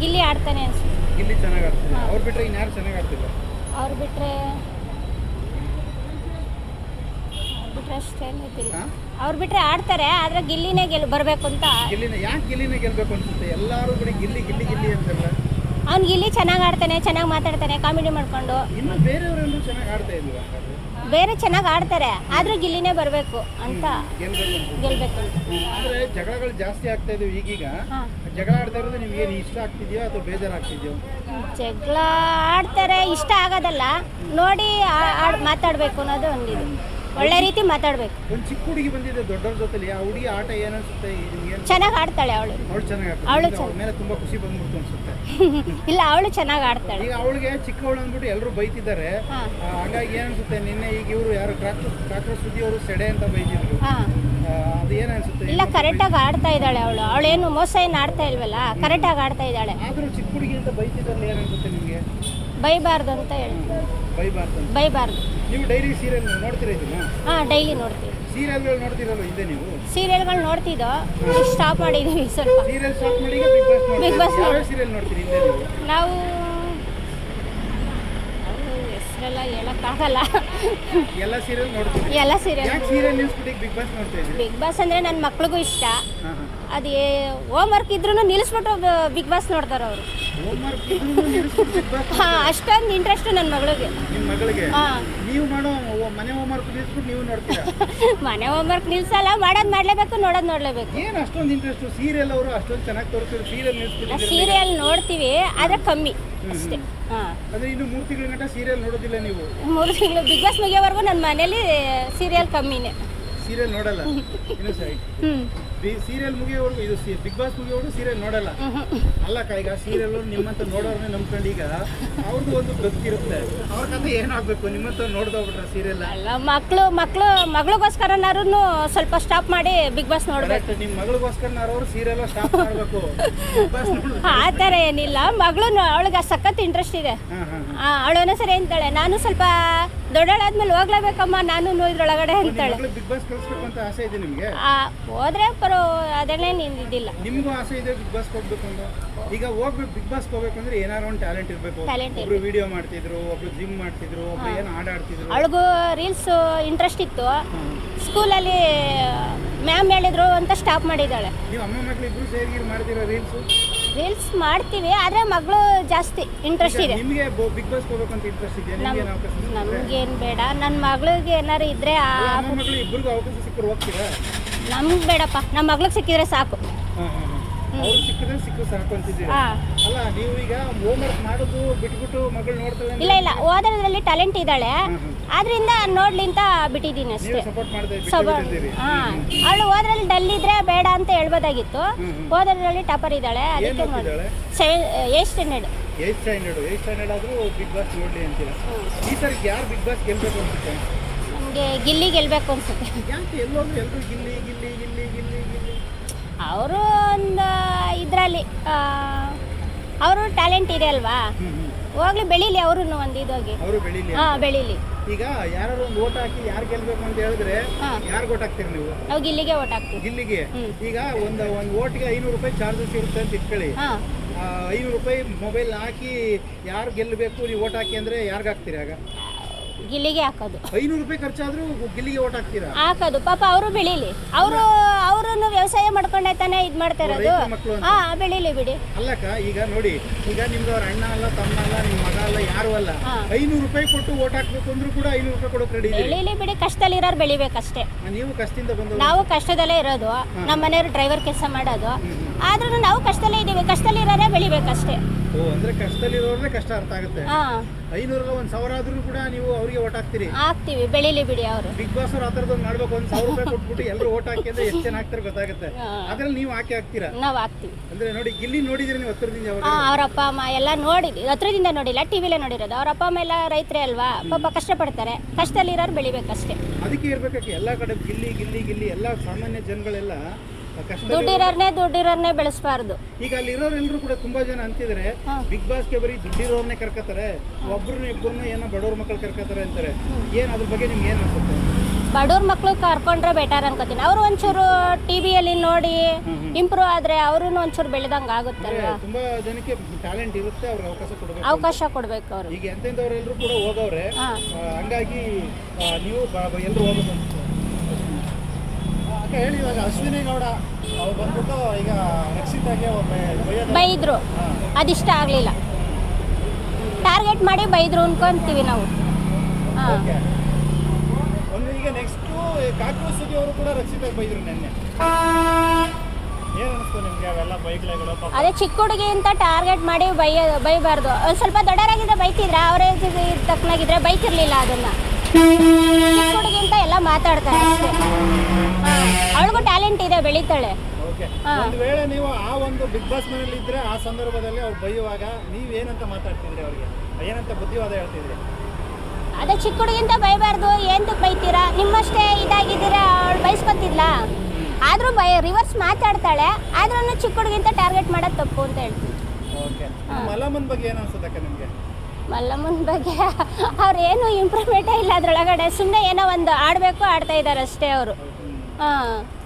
ಗಿಲ್ಲಿ ಆಡ್ತಾನೆ ಅನ್ಸುತ್ತೆ. ಗಿಲ್ಲಿ ಚೆನ್ನಾಗಿ ಆಡ್ತಾನೆ ಅವ್ರು ಬಿಟ್ರೆ ಇನ್ಯಾರು ಚೆನ್ನಾಗಿ ಆಡ್ತಿಲ್ಲ? ಅವ್ರು ಬಿಟ್ರೆ ಅವ್ರು ಬಿಟ್ರೆ ಅಷ್ಟೇನು ಗೊತ್ತಿಲ್ಲ. ಹಾ? ಅವ್ರು ಬಿಟ್ರೆ ಆಡ್ತಾರೆ ಆದ್ರೆ ಗಿಲ್ಲಿನೇ ಗೆಲ್ ಬರಬೇಕು ಅಂತ ಗಿಲ್ಲಿನ ಯಾಕೆ ಗಿಲ್ಲಿನೇ ಗೆಲ್ಬೇಕು ಅನ್ಸುತ್ತೆ? ಎಲ್ಲರೂ ಬರೀ ಗಿಲ್ಲಿ ಗಿಲ್ಲಿ ಗಿಲ್ಲಿ ಅಂತಲ್ಲ. ಅವ್ನು ಗಿಲ್ಲಿ ಚೆನ್ನಾಗಿ ಆಡ್ತಾನೆ ಚೆನ್ನಾಗಿ ಮಾತಾಡ್ತಾನೆ ಕಾಮಿಡಿ ಮಾಡ್ಕೊಂಡು. ಇನ್ನು ಬೇರೆಯವರೆಲ್ಲರೂ ಚೆನ್ನಾಗಿ ಆಡ್ತಾ ಇಲ್ವಾ? ಬೇರೆ ಚೆನ್ನಾಗಿ ಆಡ್ತಾರೆ ಆದ್ರೂ ಗಿಲ್ಲಿನೇ ಬರಬೇಕು ಅಂತ ಗೆಲ್ಬೇಕು ಅಂತ. ಗೆಲ್ಬೇಕು ಅಂದ್ರೆ ಜಗಳಗಳು ಜಾಸ್ತಿ ಆಗ್ತಾ ಇದಾವೆ ಈಗೀಗ. ಜಗಳ ಆಡ್ತಾ ಇರೋದು ನಿಮ್ಗೆ ಏನು ಇಷ್ಟ ಆಗ್ತಿದ್ಯೋ ಅಥವಾ ಬೇಜಾರಾಗ್ತಿದ್ಯೋ? ಜಗಳ ಆಡ್ತಾರೆ ಇಷ್ಟ ಆಗೋದಲ್ಲ ನೋಡಿ ಮಾತಾಡಬೇಕು ಅನ್ನೋದು ಒಂದಿದು. ಒಳ್ಳೆ ರೀತಿ ಮಾತಾಡ್ಬೇಕು. ಒಂದು ಚಿಕ್ಕ ಹುಡುಗಿ ಬಂದಿದೆ ದೊಡ್ಡವ್ರ ಜೊತೆಲಿ ಆ ಹುಡುಗಿ ಆಟ ಏನನ್ಸುತ್ತೆ ನಿಮ್ಗೆ ಚೆನ್ನಾಗಿ ಆಡ್ತಾಳೆ ಅವಳು. ಅವಳು ಚೆನ್ನಾಗಿ ಅವ್ಳು ಆಡ್ತಾಳೆ ಅವ್ಳ ಮೇಲೆ ತುಂಬಾ ಖುಷಿ ಬಂದ್ಬಿಡ್ತು ಅನ್ಸುತ್ತೆ. ಇಲ್ಲ ಅವಳು ಚೆನ್ನಾಗಿ ಆಡ್ತಾಳೆ. ಈಗ ಅವಳಿಗೆ ಚಿಕ್ಕವಳು ಅಂದ್ಬಿಟ್ಟು ಎಲ್ಲರೂ ಬೈತಿದ್ದಾರೆ. ಹಾ. ಆ, ಹಾಗಾಗಿ ಏನನ್ಸುತ್ತೆ ನಿನ್ನೆ ಈಗ ಇವರು ಯಾರು ಕಾಕ್ರೋಚ್ ಕಾಕ್ರೋಚ್ ಸುದ್ದಿ ಅವರು ಸೆಡೆ ಅಂತ ಬೈತಿದ್ರು ಹಾಂ. ಆ, ಅದು ಏನನ್ಸುತ್ತೆ ಇಲ್ಲ ಕರೆಕ್ಟಾಗಿ ಆಡ್ತಾ ಇದ್ದಾಳೆ ಅವಳು. ಅವಳೇನು ಮೋಸ ಏನು ಆಡ್ತಾ ಇಲ್ವಲ್ಲ ಕರೆಕ್ಟಾಗಿ ಆಡ್ತಾ ಇದ್ದಾಳೆ. ಆದ್ರೂ ಚಿಕ್ಕ ಹುಡುಗಿ ಅಂತ ಬೈತಿದ್ರಲ್ಲಿ ಏನನ್ಸುತ್ತೆ ನಿಮಗೆ? ಬೈಬಾರ್ದು ಅಂತ ಹೇಳ್ತೀನಿ. ಬೈಬಾರ್ದು. ಬೈಬಾರ್ದು. ನೀವು ಡೈಲಿ ಸೀರಿಯಲ್ ನೋಡ್ತೀರಾ ಇದನ್ನ? ಹಾಂ ಡೈಲಿ ನೋಡ್ತೀವಿ. ಸೀರಿಯಲ್ಗಳು ನೋಡ್ತಿರಲ್ಲ ಹಿಂದೆ ನೀವು? ಸೀರಿಯಲ್ಗಳು ನೋಡ್ತಿದ್ದೋ ಸ್ಟಾಪ್ ಮಾಡಿದ್ದೀವಿ ಸ್ವಲ್ಪ. ಸೀರಿಯಲ್ ಸ್ಟಾಪ್ ಮಾಡಿ Bigg Boss Bigg Boss. Serial ನೋಡ್ತೀರಿ ಹಿಂದೆ ನೀವು? ನಾವು ಹೆಸರೆಲ್ಲ ಹೇಳೋಕ್ಕಾಗಲ್ಲ ಎಲ್ಲ ಸೀರಿಯಲ್ ನೋಡ್ತೀನಿ ಎಲ್ಲ ಸೀರಿಯಲ್ ಯಾಕೆ ಸೀರಿಯಲ್ ನಿಲ್ಸ್ಬಿಟ್ಟು ಬಿಗ್ ಬಾಸ್ ನೋಡ್ತಾ ಇದ್ರಿ ಬಿಗ್ ಬಾಸ್ ಅಂದರೆ ನನ್ನ ಮಕ್ಳಿಗೂ ಇಷ್ಟ. ಅದು ಹೋಮ್ ವರ್ಕ್ ಇದ್ರೂ ನಿಲ್ಲಿಸ್ಬಿಟ್ಟು ಬಿಗ್ ಬಾಸ್ ನೋಡ್ತಾರೆ ಅವರು. ಹೋಮ್ವರ್ಕ್ ಇದ್ರೂ ನಿಲ್ಲಿಸ್ಬಿಟ್ಟು ಬಿಗ್ ಬಾಸ್ ಹಾಂ ಅಷ್ಟೊಂದು ಇಂಟ್ರೆಸ್ಟ್ ನನ್ನ ಮಗಳಿಗೆ. ನಿಮ್ಮ ಮಗಳಿಗೆ? ಹಾಂ. ನೀವು ಮಾಡೋ ಮನೆ ಮನೆ ಹೋಮ್ವರ್ಕ್ ನಿಲ್ಲಿಸ್ಬಿಟ್ಟು ನೀವು ನೋಡ್ತೀರಾ? ಮನೆ ಹೋಮ್ ವರ್ಕ್ ನಿಲ್ಸಲ್ಲ ಮಾಡೋದು ಮಾಡಲೇಬೇಕು ನೋಡೋದು ನೋಡಲೇಬೇಕು ಏನು ಅಷ್ಟೊಂದು ಇಂಟ್ರೆಸ್ಟ್ ಸೀರಿಯಲ್ ಅವರು ಅಷ್ಟೊಂದು ಚೆನ್ನಾಗಿ ತೋರಿಸ್ತಾರೆ ಸೀರಿಯಲ್ ನಿಲ್ಲಿಸ್ಬಿಟ್ಟಿದ್ದೀರಿ ಸೀರಿಯಲ್ ನೋಡ್ತೀವಿ ಆದರೆ ಕಮ್ಮಿ ಅಷ್ಟೇ. ಹಾಂ. ಅಂದ್ರೆ ಇನ್ನು ಮೂರ್ತಿಗಳ ತಿಂಗಳ ಗಂಟ ಸೀರಿಯಲ್ ನೋಡೋದಿಲ್ಲ ನೀವು? ಮೂರು ತಿಂಗಳು ಬಿಗ್ ಬಾಸ್ ಮುಗಿಯೋವರೆಗೂ ನನ್ನ ಮನೇಲಿ ಸೀರಿಯಲ್ ಕಮ್ಮಿನೇ ಸೀರಿಯಲ್ ನೋಡಲ್ಲ? ಇನ್ನು ಸರಿ ಹ್ಞೂ ಸೀರಿಯಲ್ ಮುಗಿಯೋವರೆಗೂ ಇದು ಬಿಗ್ ಬಾಸ್ ಮುಗಿಯೋವರೆಗೂ ಸೀರಿಯಲ್ ನೋಡಲ್ಲ. ಅಲ್ಲಕ್ಕ ಈಗ ಸೀರಿಯಲ್ ನಿಮ್ಮಂತ ನೋಡೋರ್ನೇ ನಂಬ್ಕೊಂಡು ಈಗ ಅವ್ರದ್ದು ಒಂದು ಬದುಕಿರುತ್ತೆ ಅವ್ರ ಕಥೆ ಏನಾಗಬೇಕು? ನಿಮ್ಮಂತ ನೋಡ್ದೋಗ್ಬಿಟ್ರೆ ಸೀರಿಯಲ್ ಅಲ್ಲ. ಮಕ್ಕಳು ಮಕ್ಕಳು ಮಗಳಿಗೋಸ್ಕರನಾರು ಸ್ವಲ್ಪ ಸ್ಟಾಪ್ ಮಾಡಿ ಬಿಗ್ ಬಾಸ್ ನೋಡಬೇಕು. ನಿಮ್ಮ ಮಗಳಿಗೋಸ್ಕರ ಸೀರಿಯಲ್ ಸ್ಟಾಪ್ ಮಾಡಬೇಕು. ಬಿಗ್ ಬಾಸ್ ಆ ಥರ ಏನಿಲ್ಲ. ಮಗಳು ಅವಳಿಗೆ ಸಖತ್ ಇಂಟ್ರೆಸ್ಟ್ ಇದೆ. ಹಾಂ ಹಾಂ. ಅವಳು ಸರಿ ಅಂತಾಳೆ ನಾನು ಸ್ವಲ್ಪ ದೊಡ್ಡಳಾದ್ಮೇಲೆ ಹೋಗ್ಲೇಬೇಕಮ್ಮ ನಾನು ಇದ್ರೊಳಗಡೆ ಅಂತಾಳೆ. ಬಿಗ್ ಬಾಸ್ ಕಳಿಸ್ಬೇಕು ಅಂತ ಆಸೆ ಇದೆ ನಿಮಗೆ? ಆ, ಹೋದ್ರೆ ಪರೋ ಅದನ್ನೇನು ಇದಿಲ್ಲ. ನಿಮಗೂ ಆಸೆ ಇದೆ ಬಿಗ್ ಬಾಸ್ ಹೋಗ್ಬೇಕು ಅಂತ? ಈಗ ಹೋಗ್ಬೇಕು ಬಿಗ್ ಬಾಸ್ ಹೋಗ್ಬೇಕು ಅಂದ್ರೆ ಏನಾದ್ರು ಒಂದು ಟ್ಯಾಲೆಂಟ್ ಇರಬೇಕು. Talent ಒಬ್ರು ವಿಡಿಯೋ ಮಾಡ್ತಿದ್ರು ಒಬ್ರು ಜಿಮ್ ಮಾಡ್ತಿದ್ರು ಒಬ್ರು ಏನು ಹಾಡ್ ಆಡ್ತಿದ್ರು? ಅವಳಿಗೂ ರೀಲ್ಸ್ ಇಂಟ್ರೆಸ್ಟ್ ಇತ್ತು. ಸ್ಕೂಲಲ್ಲಿ ಮ್ಯಾಮ್ ಹೇಳಿದ್ರು ಅಂತ ಸ್ಟಾಪ್ ಮಾಡಿದ್ದಾಳೆ. ನೀವು ಅಮ್ಮ ಮಕ್ಳು ಇಬ್ರು ಸೇರಿ ಮಾಡ್ತಿರೋ ರೀಲ್ಸ್ ರೀಲ್ಸ್ ಮಾಡ್ತೀವಿ ಆದರೆ ಮಗಳು ಜಾಸ್ತಿ ಇಂಟ್ರೆಸ್ಟ್ ಇದೆ. ನಿಮಗೆ ಬಿಗ್ ಬಾಸ್ ಹೋಗ್ಬೇಕು ಅಂತ ಇಂಟ್ರೆಸ್ಟ್ ಇದೆಯಾ? ನಿಮ್ಗೆ ಏನು ಅವಕಾಶ ಸಿಕ್ಕಿದ್ರೆ? ನಮ್ಗೇನು ಬೇಡ. ನನ್ನ ಮಗಳಿಗೆ ಏನಾರು ಇದ್ರೆ ಆ ಅಲ್ಲ, ಅಮ್ಮ ಮಕ್ಳು ಇಬ್ಬರಿಗೂ ಅವಕಾಶ ಸಿಕ್ಕರು ಹೋಗ್ತೀರಾ? ನಮ್ಗೆ ಬೇಡಪ್ಪ. ನಮ್ಮ ಮಗಳಿಗೆ ಸಿಕ್ಕಿದ್ರೆ ಸಾಕು. ಹಾಂ ಹಾಂ. ಅವ್ರು ಸಿಕ್ಕಿದ್ರೆ ಸಿಕ್ಕು ಸಾಕು ಅಂತಿದ್ದೀರಾ? ಹಾಂ. ಅಲ್ಲ ನೀವು ಈಗ ಹೋಮ್ ವರ್ಕ್ ಮಾಡೋದು ಬಿಟ್ಬಿಟ್ಟು ಮಗಳು ನೋಡ್ತಾಳೆ ಇಲ್ಲ ಇಲ್ಲ ಓದೋದ್ರಲ್ಲಿ ಟ್ಯಾಲೆಂಟ್ ಇದ್ದಾಳೆ. ಆದ್ರಿಂದ ನೋಡ್ಲಿ ಅಂತ ಬಿಟ್ಟಿದ್ದೀನಿ ಅಷ್ಟೇ. ಸಪೋರ್ಟ್ ಮಾಡ್ತಾ ಸಬ ಬಿಟ್ಟಿದ್ದೀರಿ. ಹಾಂ. ಅವಳು ಓದ್ರಲ್ಲಿ ಡಲ್ ಇದ್ರೆ ಬೇಡ ಅಂತ ಹೇಳ್ಬೋದಾಗಿತ್ತು. ಓದೋದ್ರಲ್ಲಿ ಟಾಪರ್ ಇದ್ದಾಳೆ ಏನು ಅದಕ್ಕೆ ನೋಡಿ eight standard eight standard eight standard ಆದರೂ ಬಿಗ್ ಬಾಸ್ ನೋಡಲಿ ಅಂತೀರಾ? ಈ ಸರಿ ಯಾರು ಬಿಗ್ ಬಾಸ್ ಗೆಲ್ಬೇಕು ಅನ್ಸುತ್ತೆ? ನಮಗೆ ಗಿಲ್ಲಿ ಗೆಲ್ಲಬೇಕು ಅನ್ಸುತ್ತೆ. ಯಾಕೆ ಎಲ್ಲೋದ್ರು ಎಲ್ಲರೂ ಗಿಲ್ಲಿ ಗಿಲ್ಲಿ ಗಿಲ್ಲಿ ಗಿಲ್ಲಿ ಗಿಲ್ಲಿ? ಅವರು ಒಂದು ಇದರಲ್ಲಿ ಅವರು ಟ್ಯಾಲೆಂಟ್ ಇದೆ ಅಲ್ವಾ? ಹೋಗ್ಲಿ ಬೆಳೀಲಿ ಅವರು ಒಂದು ಇದಾಗಿ ಅವರು ಬೆಳೀಲಿ ಹಾಂ ಬೆಳೀಲಿ. ಈಗ ಯಾರು ಒಂದು ಓಟ್ ಹಾಕಿ ಯಾರು ಗೆಲ್ಬೇಕು ಅಂತ ಹೇಳಿದ್ರೆ. ಯಾರು ಓಟ್ ಹಾಕ್ತೀರಿ ನೀವು? ನಾವು ಗಿಲ್ಲಿಗೆ ಓಟ್ ಹಾಕ್ತೀವಿ. ಗಿಲ್ಲಿಗೆ? ಈಗ ಒಂದು ಒಂದು ಓಟ್ಗೆ ಐನೂರು ರೂಪಾಯಿ ಚಾರ್ಜಸ್ ಇರುತ್ತೆ ಅಂತ ಇಟ್ಕೊಳ್ಳಿ. ಐನೂರು ರೂಪಾಯಿ ಮೊಬೈಲ್ ಹಾಕಿ ಯಾರು ಗೆಲ್ಲಬೇಕು ನೀವು ಓಟ್ ಹಾಕಿ ಅಂದ್ರೆ ಯಾರಿಗೆ ಹಾಕ್ತೀರಿ ಆಗ? ಗಿಲ್ಲಿಗೆ ಹಾಕೋದು. ಐನೂರು ರೂಪಾಯಿ ಖರ್ಚಾದ್ರೂ ಗಿಲ್ಲಿಗೆ ಓಟ್ ಹಾಕ್ತೀರಾ? ಹಾಕೋದು. ಪಾಪ ಅವರು ಬೆಳೀಲಿ. ಅವರು ಅವರನ್ನು ವ್ಯವಸಾಯ ಮಾಡ್ಕೊಂಡೆ ತಾನೇ ಇದು ಮಾಡ್ತಾ ಇರೋದು. ರೈತರ ಮಕ್ಳು ಅಂತ. ಹಾಂ ಬೆಳೀಲಿ ಬಿಡಿ. ಅಲ್ಲಕ್ಕ ಈಗ ನೋಡಿ ಈಗ ನಿಮ್ದು ಅವ್ರ ಅಣ್ಣ ಅಲ್ಲ ತಮ್ಮ ಅಲ್ಲ ನಿಮ್ಮ ಮಗ ಅಲ್ಲ ಯಾರು ಅಲ್ಲ ಹಾ. ಐನೂರು ರೂಪಾಯಿ ಕೊಟ್ಟು ಓಟ್ ಹಾಕ್ಬೇಕು ಅಂದ್ರೂ ಕೂಡ ಐನೂರು ರೂಪಾಯಿ ಕೊಡೋಕೆ ರೆಡಿ ಇದೆ ಬೆಳೀಲಿ ಬಿಡಿ ಕಷ್ಟದಲ್ಲಿರೋರು ಬೆಳಿಬೇಕಷ್ಟೇ. ನೀವು ಕಷ್ಟದಿಂದ ಬಂದವರು. ನಾವು ಕಷ್ಟದಲ್ಲೇ ಇರೋದು. ನಮ್ಮ ಮನೆಯವರು ಡ್ರೈವರ್ ಕೆಲಸ ಮಾಡೋದು. ಆದ್ರೂ ನಾವು ಕಷ್ಟದಲ್ಲೇ ಇದ್ದೀವಿ. ಕಷ್ಟದಲ್ಲಿರೋರೇ ಬೆಳಿಬೇಕಷ್ಟೇ. ಓ ಅಂದ್ರೆ ಕಷ್ಟದಲ್ಲಿರೋರ್ಗೆ ಕಷ್ಟ ಅರ್ಥ ಆಗುತ್ತೆ. ಹಾ. ಐನೂರಲ್ಲ ಒಂದ್ ಸಾವಿರ ಆದ್ರೂ ಕೂಡ ನೀವು ಅವ್ರಿಗೆ ಓಟ್ ಹಾಕ್ತೀರಿ? ಹಾಕ್ತೀವಿ. ಬೆಳಿಲಿ ಬಿಡಿ ಅವರು. ಬಿಗ್ ಬಾಸ್ ಅವ್ರ ಆ ಥರದೊಂದು ಮಾಡ್ಬೇಕು ಒಂದ್ ಸಾವಿರ ರೂಪಾಯಿ ಕೊಟ್ಬಿಟ್ಟು ಎಲ್ಲರೂ ಓಟ್ ಹಾಕಿ ಅಂದ್ರೆ ಎಷ್ಟು ಜನ ಹಾಕ್ತಾರೆ ಗೊತ್ತಾಗುತ್ತೆ. ಅದ್ರಲ್ಲಿ ನೀವು ಹಾಕಿ ಹಾಕ್ತೀರಾ? ನಾವು ಹಾಕ್ತೀವಿ. ಅಂದ್ರೆ ನೋಡಿ ಗಿಲ್ಲಿ ನೋಡಿದ್ರಿ ನೀವು ಹತ್ತಿರದಿಂದ ಯಾವಾಗ? ಹಾಂ ಅವ್ರ ಅಪ್ಪ ಅಮ್ಮ ಎಲ್ಲ ನೋಡಿದ್ವಿ. ಹತ್ರದಿಂದ ನೋಡಿಲ್ಲ ಟಿವಿಲೇ ನೋಡಿರೋದು. ಅವ್ರ ಅಪ್ಪ ಅಮ್ಮ ಎಲ್ಲ ರೈತರೇ ಅಲ್ವಾ? ಪಾಪ ಕಷ್ಟಪಡ್ತಾರೆ. ಕಷ್ಟದಲ್ಲಿರೋರು ಬೆಳಿಬೇಕಷ್ಟೇ. ಅದಕ್ಕೆ ಇರ್ಬೇಕಾಗಿ ಎಲ್ಲಾ ಕಡೆ ಗಿಲ್ಲಿ ಗಿಲ್ಲಿ ಗಿಲ್ಲಿ ಎಲ್ಲ ಸಾಮಾನ್ಯ ಜನಗಳೆಲ್ಲ ದುಡ್ಡಿರೋರ್ನೇ ದುಡ್ಡಿರೋರ್ನೇ ಬೆಳೆಸಬಾರ್ದು. ಈಗ ಅಲ್ಲಿ ಇರೋರೆಲ್ಲರೂ ಕೂಡ ತುಂಬಾ ಜನ ಅಂತಿದ್ರೆ. ಬಿಗ್ ಬಾಸ್ಗೆ ಬರೀ ದುಡ್ಡಿರೋರ್ನೇ ಕರ್ಕತಾರೆ ಒಬ್ರನ್ನ ಇಬ್ಬರನ್ನ ಏನೋ ಬಡವ್ರ ಮಕ್ಕಳು ಕರ್ಕತಾರೆ ಅಂತಾರೆ. ಏನ್ ಅದ್ರ ಬಗ್ಗೆ ನಿಮ್ಗೆ ಏನ್ ಅನ್ಸುತ್ತೆ? ಬಡವ್ರ ಮಕ್ಳು ಕರ್ಕೊಂಡ್ರೆ ಬೆಟರ್ ಅನ್ಕೋತೀನಿ. ಅವರು ಒಂಚೂರು ಟಿವಿಯಲ್ಲಿ ನೋಡಿ ಇಂಪ್ರೂವ್ ಆದ್ರೆ ಅವರು ಒಂಚೂರು ಬೆಳೆದಂಗೆ ಆಗುತ್ತಲ್ವಾ ತುಂಬಾ ಜನಕ್ಕೆ ಟ್ಯಾಲೆಂಟ್ ಇರುತ್ತೆ ಅವ್ರಿಗೆ ಅವಕಾಶ ಕೊಡಬೇಕು ಅವಕಾಶ ಕೊಡ್ಬೇಕು ಅವರು. ಈಗ ಎಂತೆಂಥವ್ರೆಲ್ಲರೂ ಕೂಡ ಹೋಗವ್ರೆ ಹಂಗಾಗಿ ನೀವು ಎಲ್ಲರೂ ಅಕ್ಕ ಹೇಳಿ ಇವಾಗ ಅಶ್ವಿನಿ ಗೌಡ ಅವ್ರು ಬಂದ್ಬಿಟ್ಟು ಈಗ ರಕ್ಷಿತಾಗೆ ಬೈಯೋದು? ಬೈದ್ರು. ಅದಿಷ್ಟ ಆಗಲಿಲ್ಲ. ಟಾರ್ಗೆಟ್ ಮಾಡಿ ಬೈದ್ರು ಅನ್ಕೊಂತೀವಿ ನಾವು. ಹಾಂ. ಓಕೆ. ಒಂದು ಈಗ ನೆಕ್ಸ್ಟು ಕಾಕು ಸುದ್ದಿ ಅವರು ಕೂಡ ರಕ್ಷಿತಾಗೆ ಬೈದ್ರು ನಿನ್ನೆ? ಏನು ಅನಿಸ್ತು ನಿಮಗೆ ಅವೆಲ್ಲ ಬೈಕ್ಲೆಗಳು ಪಾಪ? ಅದೇ ಚಿಕ್ಕ ಹುಡುಗಿ ಅಂತ ಟಾರ್ಗೆಟ್ ಮಾಡಿ ಬೈಯ ಬೈಬಾರ್ದು. ಒಂದ್ ಸ್ವಲ್ಪ ದೊಡ್ಡರಾಗಿದ್ರೆ ಬೈತಿದ್ರ? ಅವರೇ ತಕ್ಕನಾಗಿದ್ರೆ ಬೈತಿರ್ಲಿಲ್ಲ ಅದನ್ನ. ಮಾತಾಡ್ತಾರೆ ಅಷ್ಟೇ. ಅವಳಿಗೂ ಟ್ಯಾಲೆಂಟ್ ಇದೆ ಬೆಳಿತಾಳೆ. ಒಂದು ವೇಳೆ ನೀವು ಆ ಒಂದು ಬಿಗ್ ಬಾಸ್ ಮನೇಲಿ ಇದ್ರೆ ಆ ಸಂದರ್ಭದಲ್ಲಿ ಅವ್ರು ಬೈಯುವಾಗ ಏನಂತ ಮಾತಾಡ್ತಿದ್ರಿ ಅವ್ರಿಗೆ? ಏನಂತ ಬುದ್ಧಿವಾದ ಹೇಳ್ತಿದ್ರಿ? ಅದೇ ಚಿಕ್ಕ ಹುಡುಗಿಂತ ಬೈಬಾರ್ದು ಏಂತಕ್ಕೆ ಬೈತೀರಾ? ನಿಮ್ಮಷ್ಟೇ ಇದಾಗಿದ್ದೀರಾ ಅವಳು ಬೈಸ್ಕೊತಿದ್ಲ? ಆದ್ರೂ ಬೈ ರಿವರ್ಸ್ ಮಾತಾಡ್ತಾಳೆ ಆದ್ರೂ ಚಿಕ್ಕ ಹುಡುಗಿಂತ ಟಾರ್ಗೆಟ್ ಮಾಡೋದು ತಪ್ಪು ಅಂತ ಹೇಳ್ತೀನಿ ಓಕೆ. ಮಲಮನ್ ಬಗ್ಗೆ ಏನು ಅನ್ಸುತ್ತಕ್ಕ ನಿಮಗೆ? ಮಲ್ಲಮ್ಮನ ಬಗ್ಗೆ ಅವ್ರೇನು ಇಂಪ್ರೂವ್ಮೆಂಟೇ ಇಲ್ಲ ಅದ್ರೊಳಗಡೆ. ಸುಮ್ಮನೆ ಏನೋ ಒಂದು ಆಡಬೇಕು, ಆಡ್ತಾ ಇದ್ದಾರೆ ಅಷ್ಟೇ ಅವರು. ಹಾಂ.